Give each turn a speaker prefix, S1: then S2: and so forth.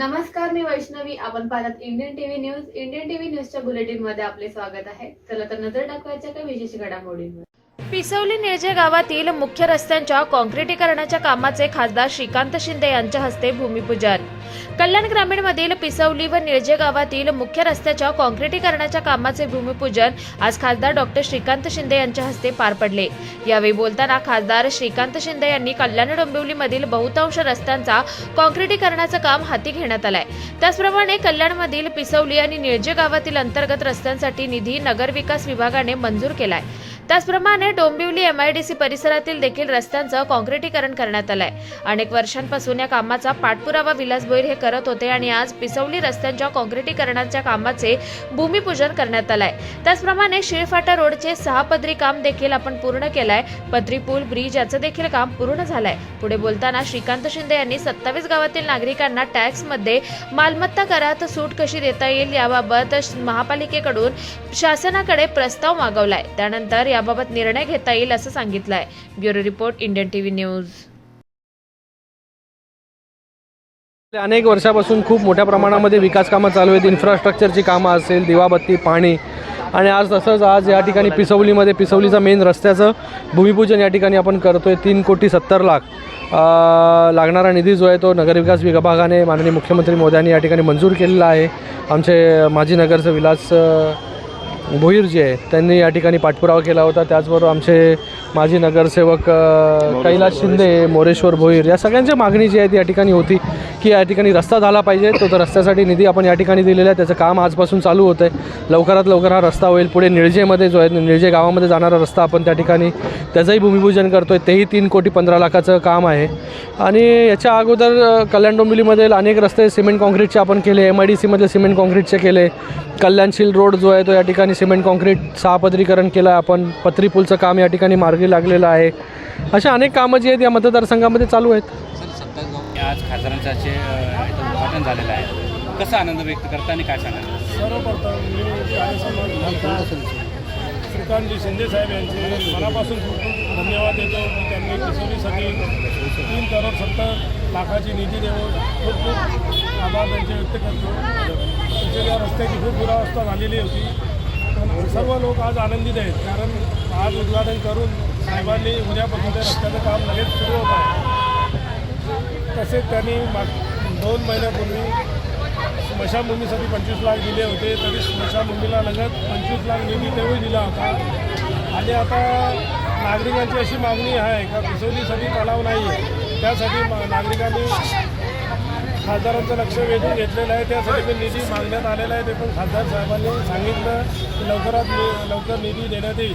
S1: नमस्कार मी वैष्णवी. आपण पाहतात Indian TV news Indian TV न्यूजच्या बुलेटिनमध्ये आपले स्वागत आहे. चला तर नजर टाकूयाच्या काही विशेष घडामोडींवर.
S2: पिसवली निळजे गावातील मुख्य रस्त्यांच्या काँक्रिटीकरणाच्या कामाचे खासदार श्रीकांत शिंदे यांच्या हस्ते भूमिपूजन. कल्याण ग्रामीणमधील पिसवली व निळजे गावातील मुख्य रस्त्याच्या काँक्रिटीकरणाच्या कामाचे भूमिपूजन आज खासदार डॉक्टर श्रीकांत शिंदे यांच्या हस्ते पार पडले. यावेळी बोलताना खासदार श्रीकांत शिंदे यांनी कल्याण डोंबिवलीमधील बहुतांश रस्त्यांचा काँक्रिटीकरणाचं काम हाती घेण्यात आलंय. त्याचप्रमाणे कल्याणमधील पिसवली आणि निळजे गावातील अंतर्गत रस्त्यांसाठी निधी नगरविकास विभागाने मंजूर केलाय. त्याचप्रमाणे डोंबिवली एमआयडीसी परिसरातील देखील रस्त्यांचं काँक्रिटीकरण करण्यात आलंय. अनेक वर्षांपासून या कामाचा पाठपुरावा विलास भोईर हे करत होते आणि आज पिसवली रस्त्यांच्या काँक्रिटीकरणाच्या कामाचे भूमिपूजन करण्यात आलंय. त्याचप्रमाणे शिळफाटा रोडचे सहा पदरी काम देखील आपण पूर्ण केलंय. पदरी पूल ब्रिज याचं देखील काम पूर्ण झालंय. पुढे बोलताना श्रीकांत शिंदे यांनी सत्तावीस गावातील नागरिकांना टॅक्समध्ये मालमत्ता करात सूट कशी देता येईल याबाबत महापालिकेकडून शासनाकडे प्रस्ताव मागवलाय. त्यानंतर या याबाबत निर्णय घेता येईल असं सांगितलं आहे bureau report Indian TV news.
S3: अनेक वर्षापासून खूप मोठ्या प्रमाणामध्ये विकास कामं चालू आहेत. इन्फ्रास्ट्रक्चरची कामं असेल दिवाबत्ती पाणी. आणि आज तसंच आज या ठिकाणी पिसवलीमध्ये पिसवलीचा मेन रस्त्याचं भूमिपूजन या ठिकाणी आपण करतो आहे तीन कोटी सत्तर लाख लागणारा निधी जो आहे तो नगरविकास विभागाने माननीय मुख्यमंत्री मोदयांनी या ठिकाणी मंजूर केलेला आहे. आमचे माजी नगरचं विलास भोईर जे आहे त्यांनी या ठिकाणी पाठपुरावा केला होता. त्याचबरोबर आमचे माजी नगरसेवक कैलास शिंदे मोरेश्वर भोईर या सगळ्यांची मागणी जी आहे ती या ठिकाणी होती की या ठिकाणी रस्ता झाला पाहिजे. तो तर रस्त्यासाठी निधी आपण या ठिकाणी दिलेला आहे. त्याचं काम आजपासून चालू होतं आहे लवकरात लवकर हा रस्ता होईल. पुढे निळजेमध्ये जो आहे निळजे गावामध्ये जाणारा रस्ता आपण त्या ठिकाणी त्याचंही भूमिपूजन करतो आहे तेही तीन कोटी पंधरा लाखाचं काम आहे. आणि याच्या अगोदर कल्याण डोंबिवलीमधील अनेक रस्ते सिमेंट कॉन्क्रीटचे आपण केले. एम आय डी सीमधले सिमेंट कॉन्क्रीटचे केले. कल्याणशील रोड जो आहे तो या ठिकाणी सिमेंट कॉन्क्रीट सहापदरीकरण केलं आहे. आपण पत्री पूलचं काम या ठिकाणी मार्गी लागलेलं आहे. अशा अनेक कामं जी आहेत या मतदारसंघामध्ये चालू आहेत.
S4: आज खासदारांचं जे अ, इथं उद्घाटन झालेलं आहे. कसा आनंद व्यक्त करता आणि काय सांगाल?
S5: सर्वप्रथम श्रीकांतजी शिंदे साहेब यांचे मनापासून खूप खूप धन्यवाद देतो. की त्यांनी किशोरीसाठी तीन करोड सत्तर लाखाची निधी देऊन खूप खूप आभार त्यांचे व्यक्त करतो. त्याच्या या रस्त्याची खूप दुरावस्था झालेली होती. पण सर्व लोक आज आनंदित आहेत. कारण आज उद्घाटन करून साहेबांनी उद्यापासून त्या रस्त्याचं काम लगेच सुरू होत आहे. तसेच त्यांनी माग दोन महिन्यापूर्वी स्मशानभूमीसाठी पंचवीस लाख दिले होते तरी स्मशानभूमीला लगत पंचवीस लाख निधी तेव्हाही दिला होता. आणि आता नागरिकांची अशी मागणी आहे का पिसोलीसाठी तलाव नाही आहे त्यासाठी मा- नागरिकांनी खासदारांचं लक्ष वेधून घेतलेलं आहे त्यासाठी पण निधी मागण्यात आलेला आहे ते पण खासदार साहेबांनी सांगितलं की लवकरात नि- लवकर निधी देण्यात येईल.